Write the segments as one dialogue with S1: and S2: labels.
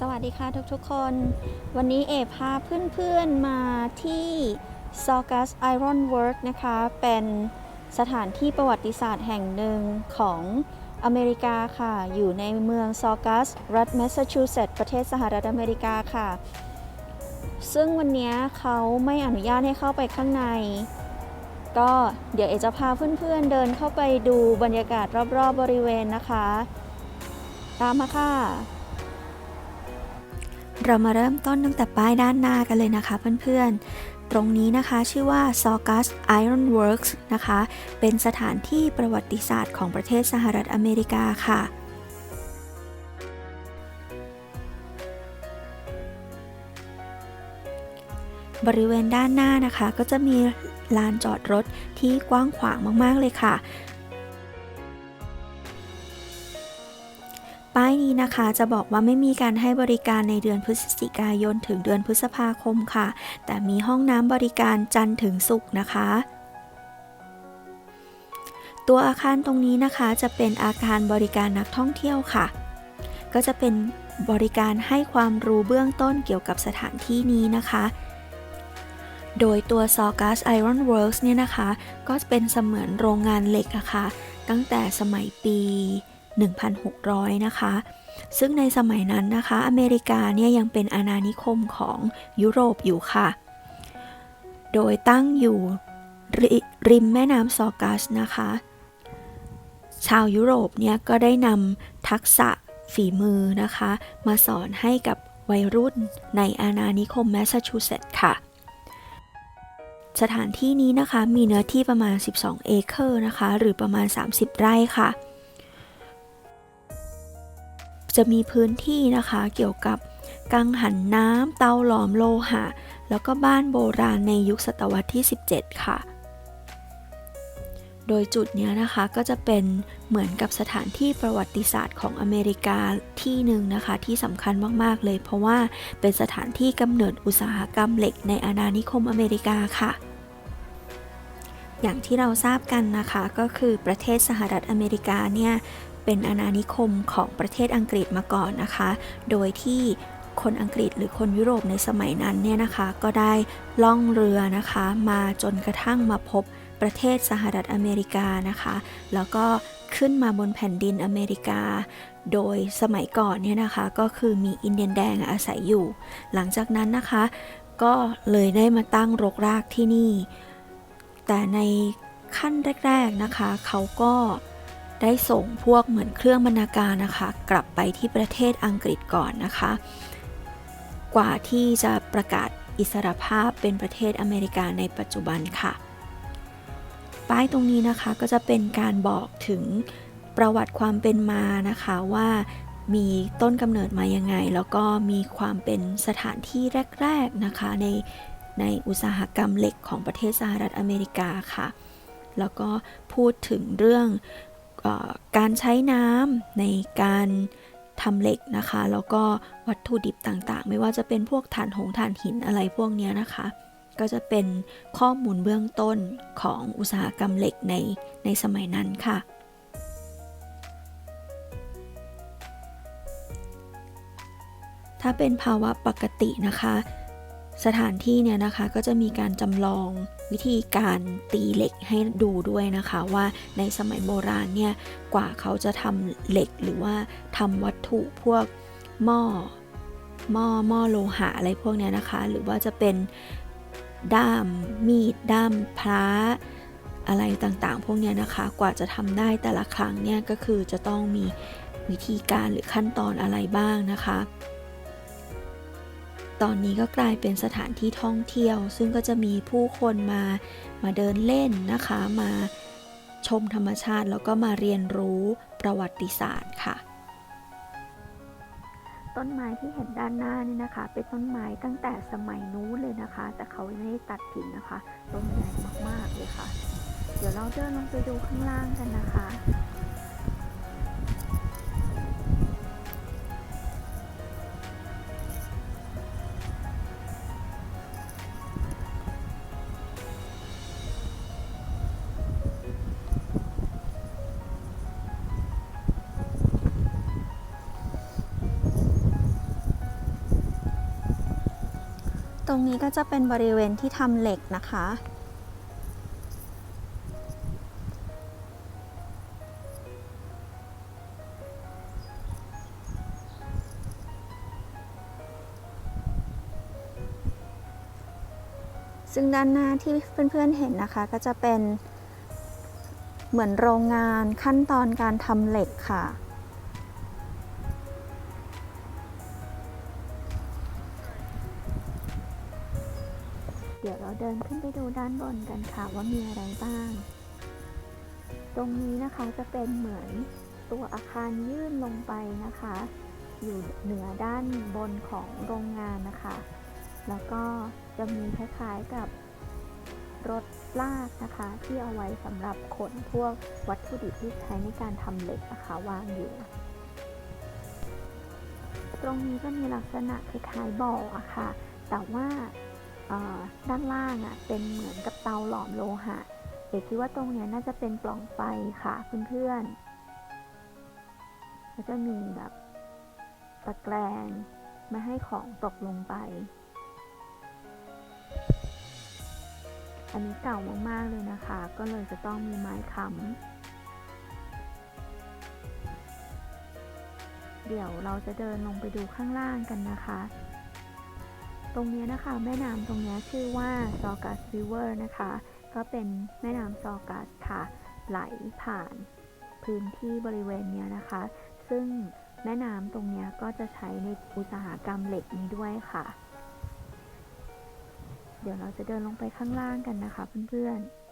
S1: สวัสดีค่ะทุกๆคน วันนี้เอพาเพื่อนๆมาที่ s a u g u s Iron Work นะคะ เป็นสถานที่ประวัติศาสตร์แห่งหนึ่งของอเมริกาค่ะ อยู่ในเมือง s a u g u s รัฐแมสซาชูเซตส์ประเทศสหรัฐอเมริกาค่ะ ซึ่งวันนี้เขาไม่อนุญาตให้เข้าไปข้างใน ก็เดี๋ยวเอจะพาเพื่อนๆเดินเข้าไปดูบรรยากาศรอบๆบริเวณนะคะ ตามมาค่ะ เรามาเริ่มต้นตั้งแต่ป้ายด้านหน้ากันเลยนะคะเพื่อนๆ ตรงนี้นะคะชื่อว่า s a u g u s Iron Works นะคะ เป็นสถานที่ประวัติศาสตร์ของประเทศสหรัฐอเมริกาค่ะบริเวณด้านหน้านะคะก็จะมีลานจอดรถที่กว้างขวางมากๆเลยค่ะ ป้ายนี้นะคะจะบอกว่าไม่มีการให้บริการในเดือนพฤศจิกายนถึงเดือนพฤษภาคมค่ะ แต่มีห้องน้ำบริการจันทร์ถึงศุกร์นะคะตัวอาคารตรงนี้นะคะจะเป็นอาคารบริการนักท่องเที่ยวค่ะ ก็จะเป็นบริการให้ความรู้เบื้องต้นเกี่ยวกับสถานที่นี้นะคะ โดยตัว s a u g u s Iron Works เนี่ยนะคะ ก็เป็นเสมือนโรงงานเหล็กอะค่ะ ตั้งแต่สมัยปี 1,600 นะคะ ซึ่งในสมัยนั้นนะคะ อเมริกาเนี่ยยังเป็นอาณานิคมของยุโรปอยู่ค่ะ โดยตั้งอยู่ริมแม่น้ำซอกัสนะคะ ชาวยุโรปเนี่ยก็ได้นำทักษะฝีมือนะคะ มาสอนให้กับวัยรุ่นในอาณานิคมแมสซาชูเซตส์ค่ะ สถานที่นี้นะคะมีเนื้อที่ประมาณ 12 เอเคอร์นะคะ หรือประมาณ 30 ไร่ค่ะ จะมีพื้นที่นะคะเกี่ยวกับกังหันน้ำเตาหลอมโลหะ แล้วก็บ้านโบราณในยุคศตวรรษที่ 17 ค่ะ โดยจุดนี้นะคะก็จะเป็นเหมือนกับสถานที่ประวัติศาสตร์ของอเมริกาที่หนึ่งนะคะที่สำคัญมากๆเลย เพราะว่าเป็นสถานที่กำเนิดอุตสาหกรรมเหล็กในอาณานิคมอเมริกาค่ะอย่างที่เราทราบกันนะคะก็คือประเทศสหรัฐอเมริกาเนี่ย เป็นอาณานิคมของประเทศอังกฤษมาก่อนนะคะ โดยที่คนอังกฤษหรือคนยุโรปในสมัยนั้นเนี่ยนะคะก็ได้ล่องเรือนะคะมาจนกระทั่งมาพบประเทศสหรัฐอเมริกานะคะ แล้วก็ขึ้นมาบนแผ่นดินอเมริกา โดยสมัยก่อนเนี่ยนะคะก็คือมีอินเดียนแดงอาศัยอยู่ หลังจากนั้นนะคะ ก็เลยได้มาตั้งรกรากที่นี่ แต่ในขั้นแรก ๆนะคะเขาก็ ได้ส่งพวกเหมือนเครื่องบรรณาการนะคะ กลับไปที่ประเทศอังกฤษก่อนนะคะ กว่าที่จะประกาศอิสรภาพเป็นประเทศอเมริกาในปัจจุบันค่ะ ป้ายตรงนี้นะคะก็จะเป็นการบอกถึงประวัติความเป็นมานะคะว่ามีต้นกำเนิดมายังไง แล้วก็มีความเป็นสถานที่แรก ๆนะคะในในอุตสาหกรรมเหล็กของประเทศสหรัฐอเมริกาค่ะ แล้วก็พูดถึงเรื่อง การใช้น้ำในการทำเหล็กนะคะ แล้วก็วัตถุดิบต่างๆ ไม่ว่าจะเป็นพวกถ่านหงถ่านหินอะไรพวกนี้นะคะ ก็จะเป็นข้อมูลเบื้องต้นของอุตสาหกรรมเหล็กในในสมัยนั้นค่ะ ถ้าเป็นภาวะปกตินะคะ สถานที่เนี่ยนะคะก็จะมีการจำลองวิธีการตีเหล็กให้ดูด้วยนะคะว่าในสมัยโบราณเนี่ยกว่าเขาจะทำเหล็กหรือว่าทำวัตถุพวกหม้อหม้อหม้อโลหะอะไรพวกเนี้ยนะคะ หรือว่าจะเป็นด้ามมีดด้ามพระอะไรต่างๆ พวกเนี้ยนะคะ กว่าจะทำได้แต่ละครั้งเนี่ยก็คือจะต้องมีวิธีการหรือขั้นตอนอะไรบ้างนะคะ ตอนนี้ก็กลายเป็นสถานที่ท่องเที่ยว ซึ่งก็จะมีผู้คนมามาเดินเล่นนะคะ มาชมธรรมชาติแล้วก็มาเรียนรู้ประวัติศาสตร์ค่ะ ต้นไม้ที่เห็นด้านหน้านี่นะคะ เป็นต้นไม้ตั้งแต่สมัยนู้นเลยนะคะ แต่เขาไม่ได้ตัดทิ้งนะคะต้นใหญ่มากๆเลยค่ะ เดี๋ยวเราเดินลงไปดูข้างล่างกันนะคะ รงนี้ก็จะเป็นบริเวณที่ทำเหล็กนะคะ ซึ่งด้านหน้าที่เพื่อนๆเห็นนะคะก็จะเป็นเหมือนโรงงานขั้นตอนการทำเหล็กค่ะ เดินขึ้นไปดูด้านบนกันค่ะว่ามีอะไรบ้าง ตรงนี้นะคะจะเป็นเหมือนตัวอาคารยื่นลงไปนะคะ อยู่เหนือด้านบนของโรงงานนะคะ แล้วก็จะมีคล้ายๆกับรถลากนะคะ ที่เอาไว้สำหรับขนพวกวัตถุดิบที่ใช้ในการทำเหล็กนะคะวางอยู่ ตรงนี้ก็มีลักษณะคล้ายๆบ่ออะค่ะ แต่ว่า ด้านล่างอะเป็นเหมือนกับเตาหลอมโลหะ เอกคิดว่าตรงเนี้ยน่าจะเป็นปล่องไฟค่ะเพื่อนๆก็จะมีแบบตะแกรงไม่ให้ของตกลงไป อันนี้เก่ามากๆเลยนะคะ ก็เลยจะต้องมีไม้ค้ำเดี๋ยวเราจะเดินลงไปดูข้างล่างกันนะคะ ตรงนี้นะคะแม่น้ำตรงนี้ชื่อว่าซอกัสริเวอร์นะคะ ก็เป็นแม่น้ำซอกัสค่ะ ไหลผ่านพื้นที่บริเวณนี้นะคะ ซึ่งแม่น้ำตรงนี้ก็จะใช้ในอุตสาหกรรมเหล็กนี้ด้วยค่ะ เดี๋ยวเราจะเดินลงไปข้างล่างกันนะคะเพื่อนๆ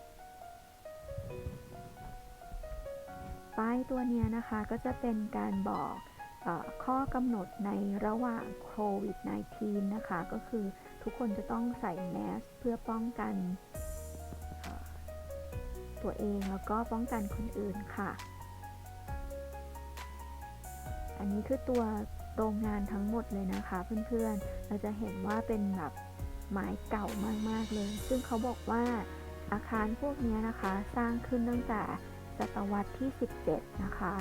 S1: ป้ายตัวนี้นะคะก็จะเป็นการบอก ข้อกำหนดในระหว่างโควิด -19 นะคะ ก็คือทุกคนจะต้องใส่แมสเพื่อป้องกันตัวเองแล้วก็ป้องกันคนอื่นค่ะ อันนี้คือตัวโรงงานทั้งหมดเลยนะคะเพื่อนๆ เราจะเห็นว่าเป็นแบบไม้เก่ามากๆเลย ซึ่งเขาบอกว่าอาคารพวกนี้นะคะ สร้างขึ้นตั้งแต่ศตวรรษที่ 17 นะคะ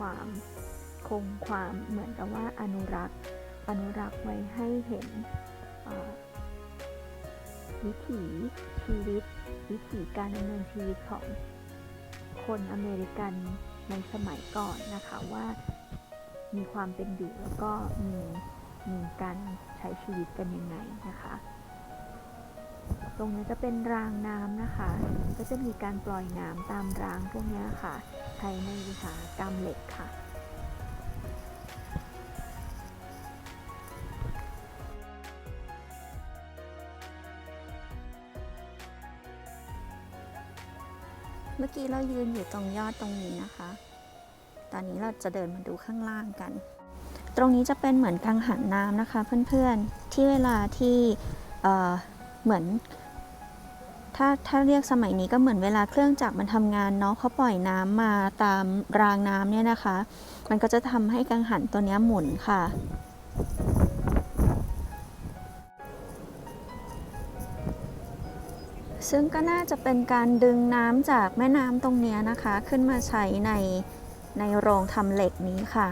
S1: ความคงความเหมือนกับว่าอนุรักษ์ อนุรักษ์ไว้ให้เห็นวิถีชีวิต วิถีการดำเนินชีวิตของคนอเมริกันในสมัยก่อนนะคะว่ามีความเป็นอยู่แล้วก็มีมีการใช้ชีวิตกันยังไงนะคะ ตรงนี้จะเป็นรางน้ำนะคะ ก็จะมีการปล่อยน้ำตามรางพวกนี้ค่ะ ใช้ในอุตสาหกรรมเหล็กค่ะ เมื่อกี้เรายืนอยู่ตรงยอดตรงนี้นะคะ ตอนนี้เราจะเดินมาดูข้างล่างกัน ตรงนี้จะเป็นเหมือนกังหันน้ำนะคะเพื่อนๆ ที่เวลาที่ เหมือน ถ้าถ้าเรียกสมัยนี้ก็เหมือนเวลาเครื่องจักรมันทำงานเนาะเขาปล่อยน้ำมาตามรางน้ำเนี่ยนะคะ มันก็จะทำให้กังหันตัวนี้หมุนค่ะซึ่งก็น่าจะเป็นการดึงน้ำจากแม่น้ำตรงนี้นะคะ ขึ้นมาใช้ในในโรงทำเหล็กนี้ค่ะ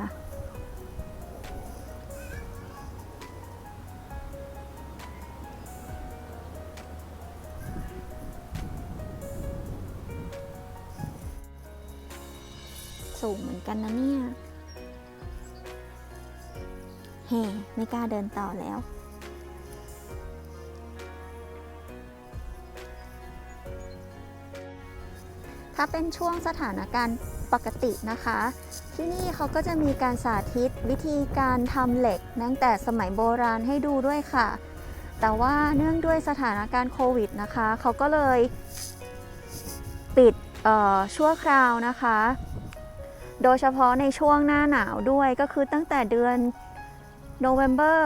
S1: กันนะเนี่ยเฮ้ไม่กล้าเดินต่อแล้ว ถ้าเป็นช่วงสถานการณ์ปกตินะคะ ที่นี่เขาก็จะมีการสาธิตวิธีการทำเหล็กตั้งแต่สมัยโบราณให้ดูด้วยค่ะ แต่ว่าเนื่องด้วยสถานการณ์โควิดนะคะ เขาก็เลยปิดชั่วคราวนะคะ โดยเฉพาะในช่วงหน้าหนาวด้วยก็คือตั้งแต่เดือนโนเวม ber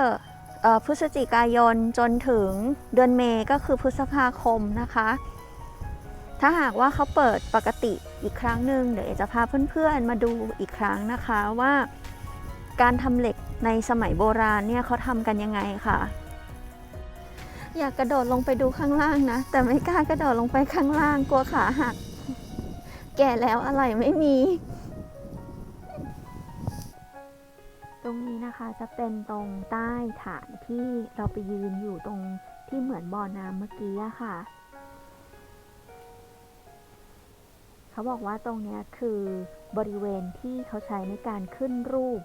S1: เอ่อพฤศจิกายนจนถึงเดือนเมษก็คือพฤษภาคมนะคะ ถ้าหากว่าเขาเปิดปกติอีกครั้งหนึ่งเดี๋ยวเอจะพาเพื่อนๆมาดูอีกครั้งนะคะว่าการทำเหล็กในสมัยโบราณเนี่ยเขาทำกันยังไงค่ะ อยากกระโดดลงไปดูข้างล่างนะ แต่ไม่กล้ากระโดดลงไปข้างล่างกลัวขาหัก แก่แล้วอะไรไม่มี ตรงนี้นะคะจะเป็นตรงใต้ฐานที่เราไปยืนอยู่ตรงที่เหมือนบ่อน้ำเมื่อกี้อะค่ะ เขาบอกว่าตรงนี้คือบริเวณที่เขาใช้ในการขึ้นรูป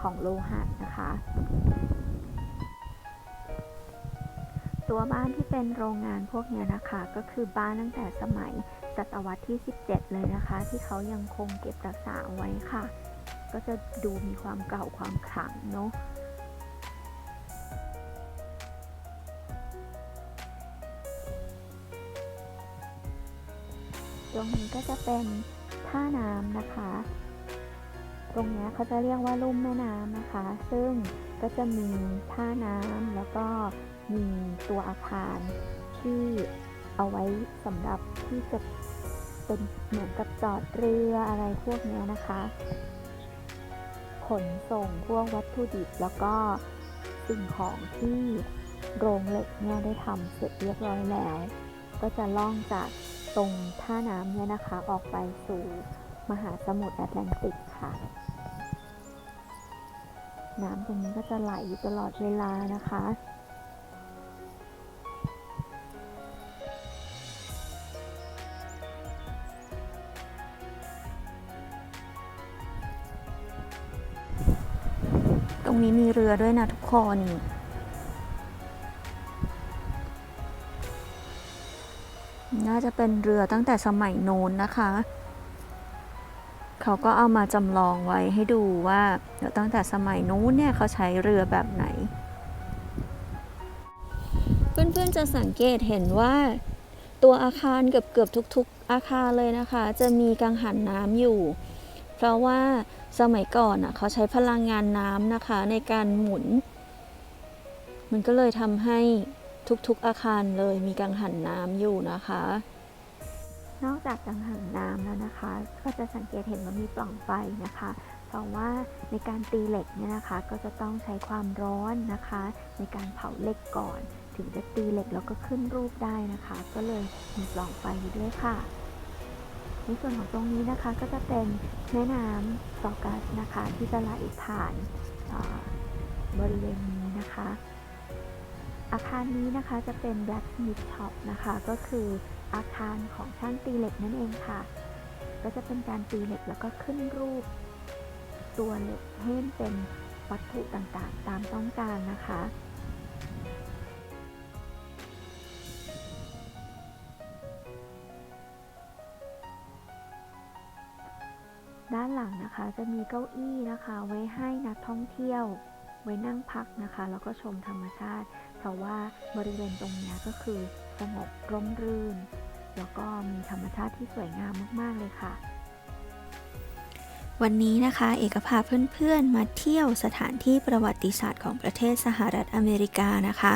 S1: ของโลหะนะคะ ตัวบ้านที่เป็นโรงงานพวกนี้นะคะ ก็คือบ้านตั้งแต่สมัยศตวรรษที่ 17 เลยนะคะ ที่เขายังคงเก็บรักษาเอาไว้ค่ะ ก็จะดูมีความเก่าความขลังเนาะตรงนี้ก็จะเป็นท่าน้ำนะคะ ตรงนี้เขาจะเรียกว่าลุ่มแม่น้ำนะคะ ซึ่งก็จะมีท่าน้ำแล้วก็มีตัวอาคารที่เอาไว้สำหรับที่จะเป็นเหมือนกับจอดเรืออะไรพวกนี้นะคะ ขนส่งพวกวัตถุดิบแล้วก็สิ่งของที่โรงเหล็กเนี่ยได้ทำเสร็จเรียบร้อยแล้ว ก็จะล่องจากตรงท่าน้ำเนี่ยนะคะออกไปสู่มหาสมุทรแอตแลนติกค่ะ น้ำตรงนี้ก็จะไหลอยู่ตลอดเวลานะคะ ด้วยนะทุกคนน่าจะเป็นเรือตั้งแต่สมัยโน้นนะคะ เขาก็เอามาจำลองไว้ให้ดูว่าเดี๋ยวตั้งแต่สมัยนู้นเนี่ยเขาใช้เรือแบบไหน เพื่อนๆจะสังเกตเห็นว่าตัวอาคารเกือบๆทุก ๆ อาคารเลยนะคะ จะมีกังหันน้ำอยู่ เพราะว่า สมัยก่อนอะเขาใช้พลังงานน้ำนะคะ ในการหมุน มันก็เลยทำให้ทุกๆอาคารเลยมีกังหันน้ำอยู่นะคะ นอกจากกังหันน้ำแล้วนะคะ ก็จะสังเกตเห็นว่ามีปล่องไฟนะคะเพราะว่าในการตีเหล็กเนี่ยนะคะ ก็จะต้องใช้ความร้อนนะคะ ในการเผาเหล็กก่อน ถึงจะตีเหล็กแล้วก็ขึ้นรูปได้นะคะ ก็เลยมีปล่องไฟด้วยค่ะ ในส่วนของตรงนี้นะคะก็จะเป็นแม่น้ำซอกัสนะคะ ที่จะไหลผ่านบริเวณนี้นะคะ อาคารนี้นะคะจะเป็น blacksmith shop นะคะ ก็คืออาคารของช่างตีเหล็กนั่นเองค่ะ ก็จะเป็นการตีเหล็กแล้วก็ขึ้นรูป ตัวเหล็กให้เป็นวัตถุต่างๆ ตามต้องการนะคะ หลังนะคะ จะมีเก้าอี้นะคะ ไว้ให้นักท่องเที่ยว ไว้นั่งพักนะคะ แล้วก็ชมธรรมชาติ เพราะว่าบริเวณตรงนี้ก็คือสงบร่มรื่น แล้วก็มีธรรมชาติที่สวยงามมาก ๆ เลยค่ะ วันนี้นะคะ เอกพาเพื่อนๆ มาเที่ยวสถานที่ประวัติศาสตร์ของประเทศสหรัฐอเมริกานะคะ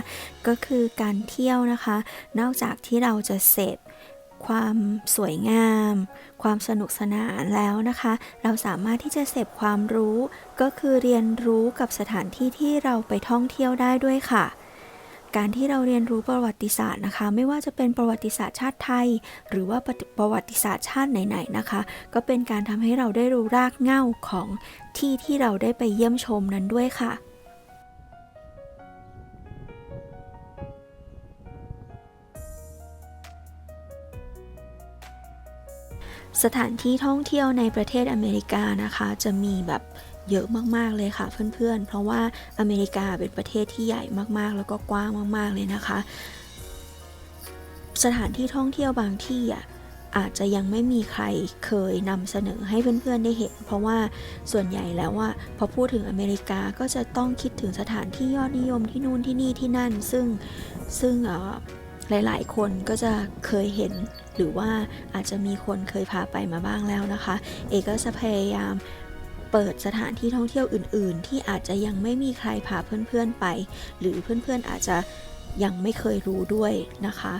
S1: ก็คือการเที่ยวนะคะ นอกจากที่เราจะเสพ ความสวยงาม ความสนุกสนานแล้วนะคะ เราสามารถที่จะเสพความรู้ ก็คือเรียนรู้กับสถานที่ที่เราไปท่องเที่ยวได้ด้วยค่ะ การที่เราเรียนรู้ประวัติศาสตร์นะคะ ไม่ว่าจะเป็นประวัติศาสตร์ชาติไทย หรือว่าประวัติศาสตร์ชาติไหนๆนะคะ ก็เป็นการทำให้เราได้รู้รากเหง้าของที่ที่เราได้ไปเยี่ยมชมนั้นด้วยค่ะ สถานที่ท่องเที่ยวในประเทศอเมริกานะคะ จะมีแบบเยอะมากๆเลยค่ะเพื่อนๆ เพราะว่าอเมริกาเป็นประเทศที่ใหญ่มากๆ แล้วก็กว้างมากๆเลยนะคะ สถานที่ท่องเที่ยวบางที่อะอาจจะยังไม่มีใครเคยนำเสนอให้เพื่อนๆได้เห็น เพราะว่าส่วนใหญ่แล้วว่าพอพูดถึงอเมริกาก็จะต้องคิดถึงสถานที่ยอดนิยมที่นู่นที่นี่ที่นั่น ซึ่งซึ่งเอ่อ หลายๆ คนก็จะเคยเห็น หรือว่าอาจจะมีคนเคยพาไปมาบ้างแล้วนะคะ เอกก็จะพยายามเปิดสถานที่ท่องเที่ยวอื่น ๆ ที่อาจจะยังไม่มีใครพาเพื่อน ๆ ไป หรือเพื่อน ๆ อาจจะยังไม่เคยรู้ด้วยนะคะ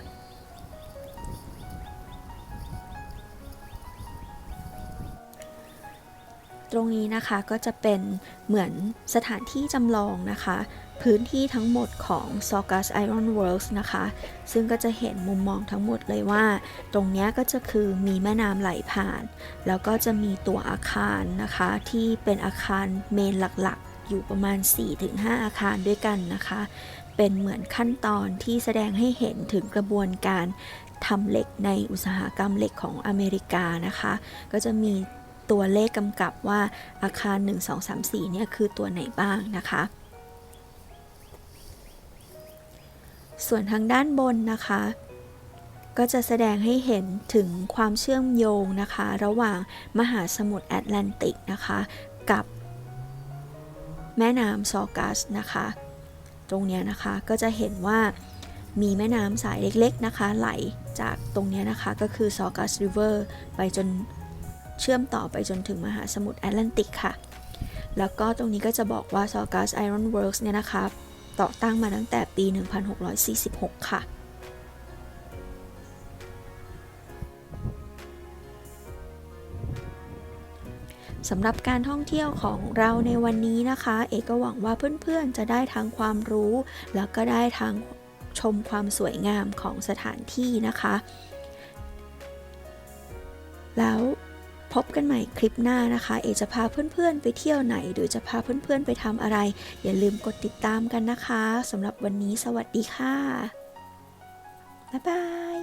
S1: ตรงนี้นะคะก็จะเป็นเหมือนสถานที่จำลองนะคะ พื้นที่ทั้งหมดของ s a u g u s Iron Works นะคะ ซึ่งก็จะเห็นมุมมองทั้งหมดเลยว่า ตรงนี้ก็จะคือมีแม่น้ำไหลผ่าน แล้วก็จะมีตัวอาคารนะคะ ที่เป็นอาคารเมนหลักๆ อยู่ประมาณ 4-5 อาคารด้วยกันนะคะ เป็นเหมือนขั้นตอนที่แสดงให้เห็นถึงกระบวนการทำเหล็กในอุตสาหกรรมเหล็กของอเมริกานะคะ ก็จะมีตัวเลขกำกับว่าอาคาร 1 2 3 4เนี่ยคือตัวไหนบ้างนะคะ ส่วนทางด้านบนนะคะ ก็จะแสดงให้เห็นถึงความเชื่อมโยงนะคะ ระหว่างมหาสมุทรแอตแลนติกนะคะ กับแม่น้ำซอกัสนะคะ ตรงนี้นะคะก็จะเห็นว่ามีแม่น้ำสายเล็กๆนะคะ ไหลจากตรงนี้นะคะก็คือซอกัสริเวอร์ไปจนเชื่อมต่อไปจนถึงมหาสมุทรแอตแลนติกค่ะ แล้วก็ตรงนี้ก็จะบอกว่าซอกัสไอรอนเวิร์กส์เนี่ยนะคะ ต่อตั้งมาตั้งแต่ปี 1646 ค่ะ สำหรับการท่องเที่ยวของเราในวันนี้นะคะ เอกก็หวังว่าเพื่อนๆ จะได้ทั้งความรู้ แล้วก็ได้ทั้งชมความสวยงามของสถานที่นะคะ แล้ว พบกันใหม่คลิปหน้านะคะ เอจะพาเพื่อนๆไปเที่ยวไหน หรือจะพาเพื่อนๆไปทำอะไร อย่าลืมกดติดตามกันนะคะสำหรับวันนี้สวัสดีค่ะ บ๊ายบาย